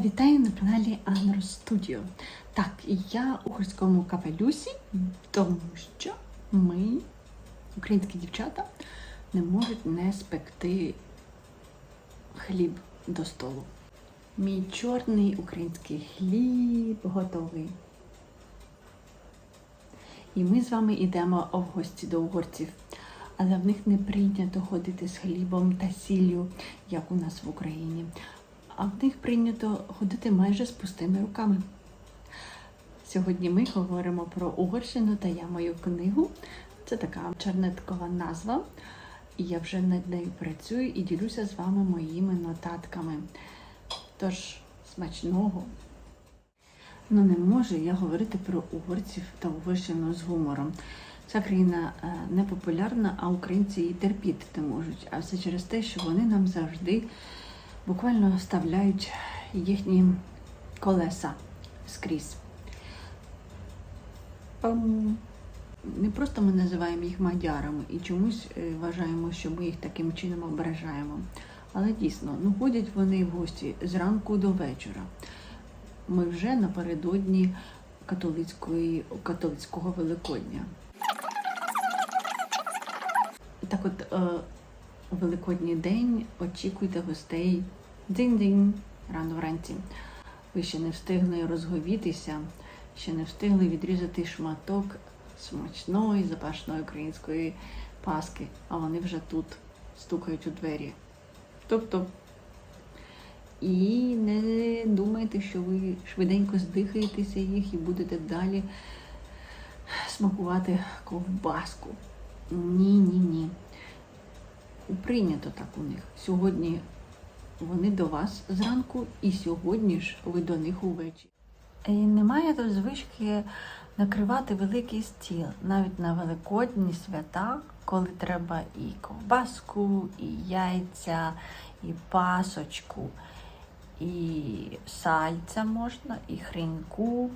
Вітаю на каналі Анро Studio. Так, я у гірському капелюсі, тому що ми, українські дівчата, не можуть не спекти хліб до столу. Мій чорний український хліб готовий. І ми з вами йдемо в гості до угорців. Але в них не прийнято ходити з хлібом та сіллю, як у нас в Україні. А в них прийнято ходити майже з пустими руками. Сьогодні ми говоримо про Угорщину та я мою книгу. Це така чернеткова назва. І я вже над нею працюю і ділюся з вами моїми нотатками. Тож, смачного! Ну не можу я говорити про угорців та Угорщину з гумором. Ця країна е, не популярна, а українці її терпіти не можуть. А все через те, що вони нам завжди буквально вставляють їхні колеса скрізь. Не просто ми називаємо їх мадярами і чомусь е, вважаємо, що ми їх таким чином ображаємо. Але дійсно, ну ходять вони в гості зранку до вечора. Ми вже напередодні католицької, католицького Великодня. Так от е, Великодній день очікуйте гостей дзинь-дзинь рано вранці. Ви ще не встигли розговітися, ще не встигли відрізати шматок смачної, запашної української паски, а вони вже тут стукають у двері. Тобто, і не думайте, що ви швиденько здихаєтеся їх і будете далі смакувати ковбаску. Ні, ні, ні. Прийнято так у них. Сьогодні вони до вас зранку, і сьогодні ж ви до них увечері. І немає тут звички накривати великий стіл навіть на великодні свята, коли треба і ковбаску, і яйця, і пасочку, і сальця можна, і хріньку.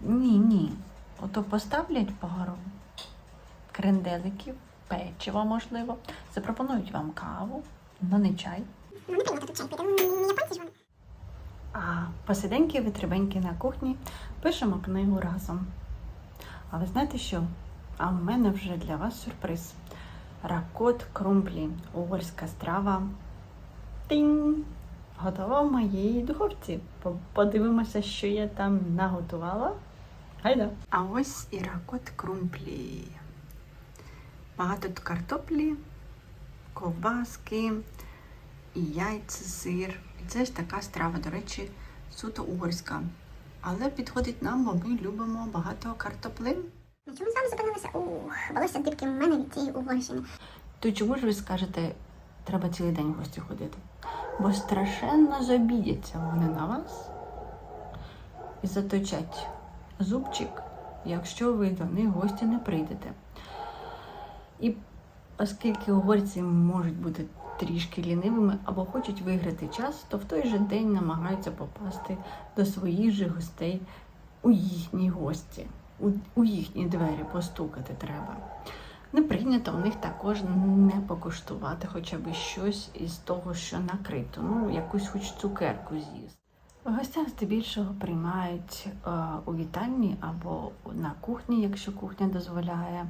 Ні, ні. Ото поставлять пару кренделиків, печиво, можливо, запропонують вам каву, але не чай. Ну, не чай. А посиденьки витребеньки на кухні пишемо книгу разом. А ви знаєте що? А в мене вже для вас сюрприз. Ракот крумплі, угорська страва. Тинь! Готова в моїй духовці. Подивимося, що я там наготувала. Гайда! А ось і ракот крумплі. Багато тут картоплі, ковбаски і яйця, сир. І це ж така страва, до речі, суто угорська. Але підходить нам, бо ми любимо багато картоплин. На чому вами зупинилися? Ух, волосся дибки в мене від цієї Угорщини. То чому ж ви скажете, треба цілий день в гості ходити? Бо страшенно забідяться вони на вас і заточать зубчик, якщо ви до них гості не прийдете. І оскільки угорці можуть бути трішки лінивими або хочуть виграти час, то в той же день намагаються попасти до своїх же гостей у їхні гості, у, у їхні двері постукати треба. Не прийнято у них також не покуштувати хоча б щось із того, що накрито, ну якусь хоч цукерку з'їсти. В гостях здебільшого приймають е, у вітальні або на кухні, якщо кухня дозволяє.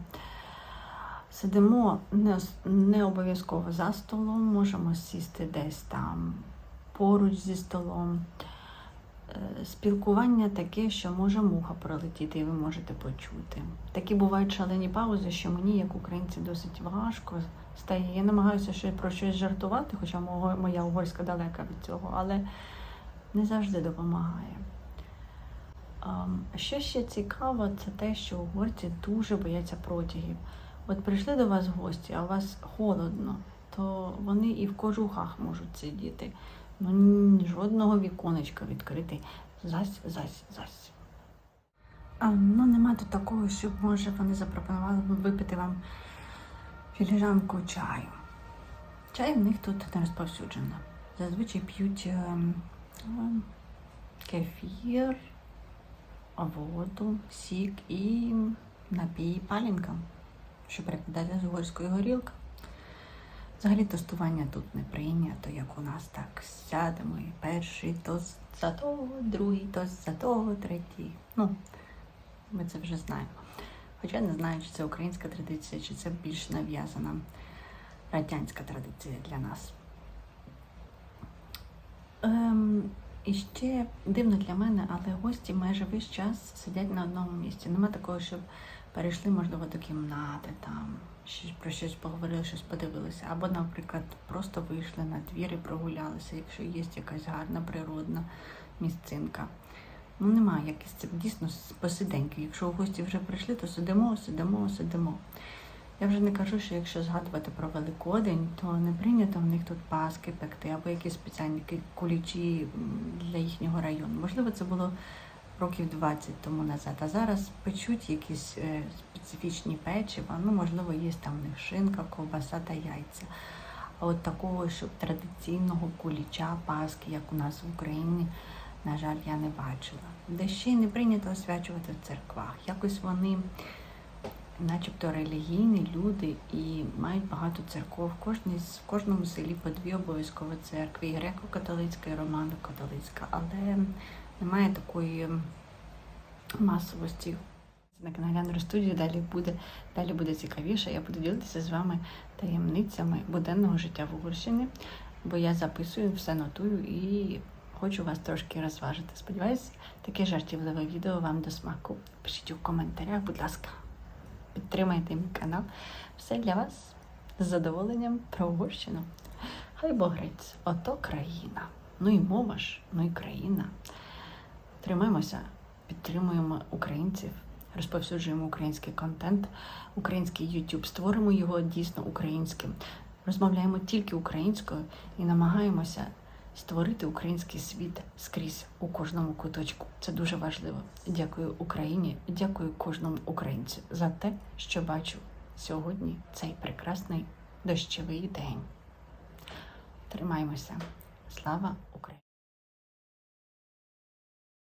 Сидимо не, не обов'язково за столом, можемо сісти десь там поруч зі столом. Е, Спілкування таке, що може муха пролетіти, і ви можете почути. Такі бувають шалені паузи, що мені, як українці, досить важко стає. Я намагаюся ще про щось жартувати, хоча моя угорська далека від цього, але не завжди допомагає. Що ще цікаво, це те, що угорці дуже бояться протягів. От прийшли до вас гості, а у вас холодно, то вони і в кожухах можуть сидіти. Ну, жодного віконечка відкрити. Зась, зась, зась. А, ну, нема тут такого, щоб, може, вони запропонували випити вам філіжанку чаю. Чай в них тут не розповсюджено. Зазвичай п'ють ем, ем, кефір, воду, сік і напій палінка, що перекладається з угорської горілка. Взагалі тостування тут не прийнято, як у нас так сядемо і перший тост за того, другий тост за того, третій. Ну, ми це вже знаємо. Хоча не знаю, чи це українська традиція, чи це більш нав'язана радянська традиція для нас. Ем, і ще дивно для мене, але гості майже весь час сидять на одному місці. Нема такого, щоб перейшли, можливо, до кімнати, там щось про щось поговорили, щось подивилися. Або, наприклад, просто вийшли на двір і прогулялися, якщо є якась гарна природна місцинка. Ну, немає якось це дійсно посиденьки. Якщо у гості вже прийшли, то сидимо, сидимо, сидимо. Я вже не кажу, що якщо згадувати про Великодень, то не прийнято в них тут паски пекти або якісь спеціальні кулічі для їхнього району. Можливо, це було років 20 тому назад. А зараз печуть якісь е, специфічні печива. Ну, можливо, є там в них шинка, ковбаса та яйця. А от такого, щоб традиційного куліча, паски, як у нас в Україні, на жаль, я не бачила. Де ще й не прийнято освячувати в церквах. Якось вони начебто релігійні люди і мають багато церков. В, кожній, з- кожному селі по дві обов'язково церкви, і греко-католицька, і романо-католицька, але немає такої масовості. На каналі Андро Студію далі буде, далі буде цікавіше. Я буду ділитися з вами таємницями буденного життя в Угорщині, бо я записую, все нотую і хочу вас трошки розважити. Сподіваюсь, таке жартівливе відео вам до смаку. Пишіть у коментарях, будь ласка, підтримайте мій канал. Все для вас з задоволенням про Угорщину. Хай Бог грець, ото країна. Ну і мова ж, ну і країна. Тримаємося, підтримуємо українців, розповсюджуємо український контент, український YouTube, створимо його дійсно українським. Розмовляємо тільки українською і намагаємося створити український світ скрізь у кожному куточку. Це дуже важливо. Дякую Україні, дякую кожному українцю за те, що бачу сьогодні цей прекрасний дощовий день. Тримаємося. Слава!